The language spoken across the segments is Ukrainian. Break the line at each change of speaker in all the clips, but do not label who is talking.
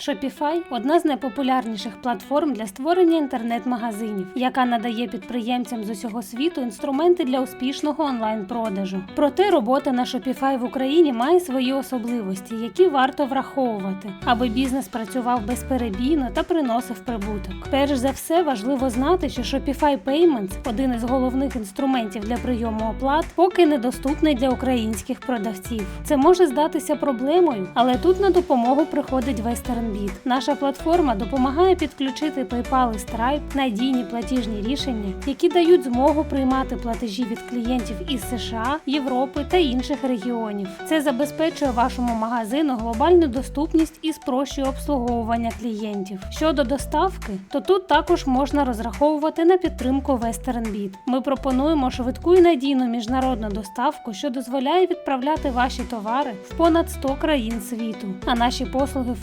Shopify – одна з найпопулярніших платформ для створення інтернет-магазинів, яка надає підприємцям з усього світу інструменти для успішного онлайн-продажу. Проте робота на Shopify в Україні має свої особливості, які варто враховувати, аби бізнес працював безперебійно та приносив прибуток. Перш за все, важливо знати, що Shopify Payments – один із головних інструментів для прийому оплат, поки недоступний для українських продавців. Це може здатися проблемою, але тут на допомогу приходить WesternBit. Наша платформа допомагає підключити PayPal і Stripe – надійні платіжні рішення, які дають змогу приймати платежі від клієнтів із США, Європи та інших регіонів. Це забезпечує вашому магазину глобальну доступність і спрощує обслуговування клієнтів. Щодо доставки, то тут також можна розраховувати на підтримку WesternBit. Ми пропонуємо швидку і надійну міжнародну доставку, що дозволяє відправляти ваші товари в понад 100 країн світу. А наші послуги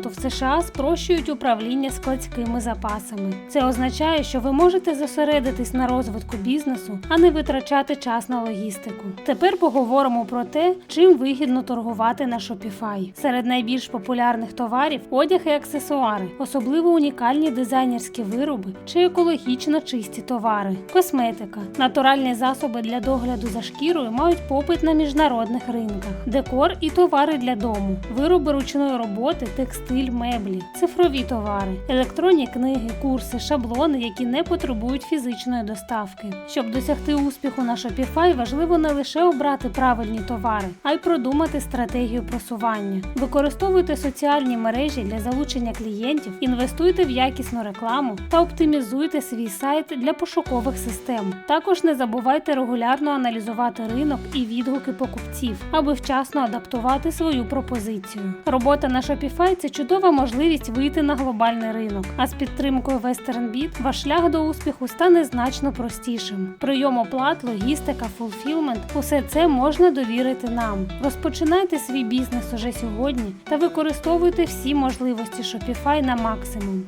фулфілменту в США спрощують управління складськими запасами. Це означає, що ви можете зосередитись на розвитку бізнесу, а не витрачати час на логістику. Тепер поговоримо про те, чим вигідно торгувати на Shopify. Серед найбільш популярних товарів одяг і аксесуари, особливо унікальні дизайнерські вироби чи екологічно чисті товари, косметика, натуральні засоби для догляду за шкірою мають попит на міжнародних ринках, декор і товари для дому, вироби ручної роботи, текстиль, меблі, цифрові товари, електронні книги, курси, шаблони, які не потребують фізичної доставки. Щоб досягти успіху на Shopify, важливо не лише обрати правильні товари, а й продумати стратегію просування. Використовуйте соціальні мережі для залучення клієнтів, інвестуйте в якісну рекламу та оптимізуйте свій сайт для пошукових систем. Також не забувайте регулярно аналізувати ринок і відгуки покупців, аби вчасно адаптувати свою пропозицію. Робота на Shopify – це чудова можливість вийти на глобальний ринок. А з підтримкою WesternBit ваш шлях до успіху стане значно простішим. Прийом оплат, логістика, фулфілмент – усе це можна довірити нам. Розпочинайте свій бізнес уже сьогодні та використовуйте всі можливості Shopify на максимум.